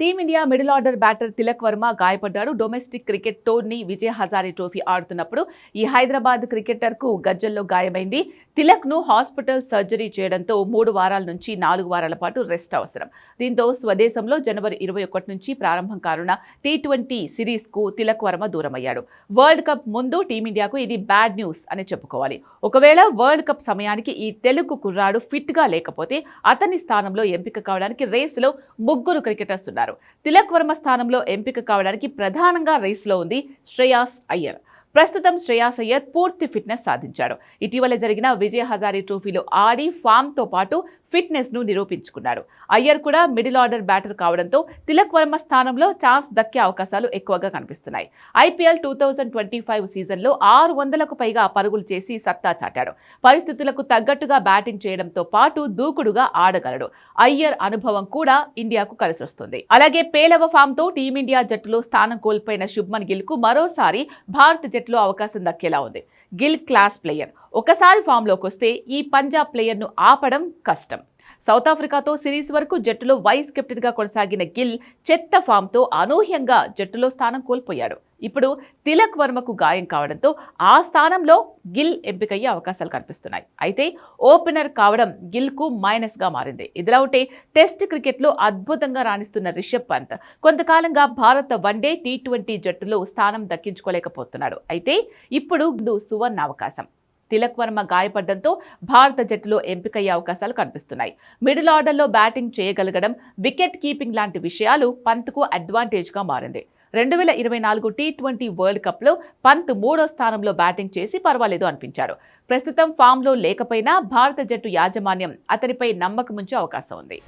Team India middle order batter Tilak Varma గాయపడ్డాడు. Domestic cricket tourney Vijay Hazare trophy ఆడుతున్నప్పుడు ఈ హైదరాబాద్ క్రికెటర్కు గజ్జల్లో గాయమైంది. తిలక్ను హాస్పిటల్ సర్జరీ చేయడంతో మూడు వారాల నుంచి నాలుగు వారాల పాటు రెస్ట్ అవసరం. దీంతో స్వదేశంలో జనవరి ఇరవై ఒకటి నుంచి ప్రారంభం కానున్న టీ ట్వంటీ సిరీస్కు తిలక్ వర్మ దూరమయ్యాడు. వరల్డ్ కప్ ముందు టీమిండియాకు ఇది బ్యాడ్ న్యూస్ అని చెప్పుకోవాలి. ఒకవేళ వరల్డ్ కప్ సమయానికి ఈ తెలుగు కుర్రాడు ఫిట్గా లేకపోతే అతని స్థానంలో ఎంపిక కావడానికి రేసులో ముగ్గురు క్రికెటర్స్ ఉన్నారు. తిలక్ వర్మ స్థానంలో ఎంపిక కావడానికి ప్రధానంగా రేస్లో ఉంది శ్రేయాస్ అయ్యర్. ప్రస్తుతం శ్రేయాస్ అయ్యర్ పూర్తి ఫిట్నెస్ సాధించాడు. ఇటీవల జరిగిన విజయ్ హజారీ ట్రోఫీలో ఆడి ఫామ్తో పాటు ఫిట్నెస్ను నిరూపించుకున్నాడు అయ్యర్ కూడా మిడిల్ ఆర్డర్ బ్యాటర్ కావడంతో తిలక్ వర్మ స్థానంలో ఛాన్స్ దక్కే అవకాశాలు ఎక్కువగా కనిపిస్తున్నాయి. IPL two thousand twenty five సీజన్లో ఆరు వందలకు పైగా పరుగులు చేసి సత్తా చాటాడు. పరిస్థితులకు తగ్గట్టుగా బ్యాటింగ్ చేయడంతో పాటు దూకుడుగా ఆడగలడు. అయ్యర్ అనుభవం కూడా ఇండియాకు కలిసొస్తుంది. అలాగే పేలవ ఫామ్తో టీమిండియా జట్టులో స్థానం కోల్పోయిన శుభ్మన్ గిల్కు మరోసారి భారత జట్టులో అవకాశం దక్కేలా ఉంది. Gill class player. ఒకసారి ఫామ్లోకి వస్తే ఈ పంజాబ్ ప్లేయర్ను ఆపడం కష్టం. సౌత్ ఆఫ్రికాతో సిరీస్ వరకు జట్టులో వైస్ కెప్టెన్గా కొనసాగిన గిల్ చెత్త ఫామ్తో అనూహ్యంగా జట్టులో స్థానం కోల్పోయాడు. ఇప్పుడు తిలక్ వర్మకు గాయం కావడంతో ఆ స్థానంలో గిల్ ఎంపికయ్యే అవకాశాలు కనిపిస్తున్నాయి. అయితే ఓపెనర్ కావడం గిల్కు మైనస్గా మారింది. ఇదిలా ఉంటే టెస్ట్ క్రికెట్లో అద్భుతంగా రాణిస్తున్న రిషబ్ పంత్ కొంతకాలంగా భారత వన్డే టీ ట్వంటీ జట్టులో స్థానం దక్కించుకోలేకపోతున్నాడు. అయితే ఇప్పుడు సువర్ణ అవకాశం. తిలక్ వర్మ గాయపడడంతో భారత జట్టులో ఎంపికయ్యే అవకాశాలు కనిపిస్తున్నాయి. మిడిల్ ఆర్డర్లో బ్యాటింగ్ చేయగలగడం వికెట్ కీపింగ్ లాంటి విషయాలు పంత్కు అడ్వాంటేజ్గా మారింది. రెండు వేల ఇరవై నాలుగు టీ ట్వంటీ వరల్డ్ కప్లో పంత్ మూడో స్థానంలో బ్యాటింగ్ చేసి పర్వాలేదు అనిపించారు. ప్రస్తుతం ఫామ్లో లేకపోయినా భారత జట్టు యాజమాన్యం అతనిపై నమ్మకముంచే అవకాశం ఉంది.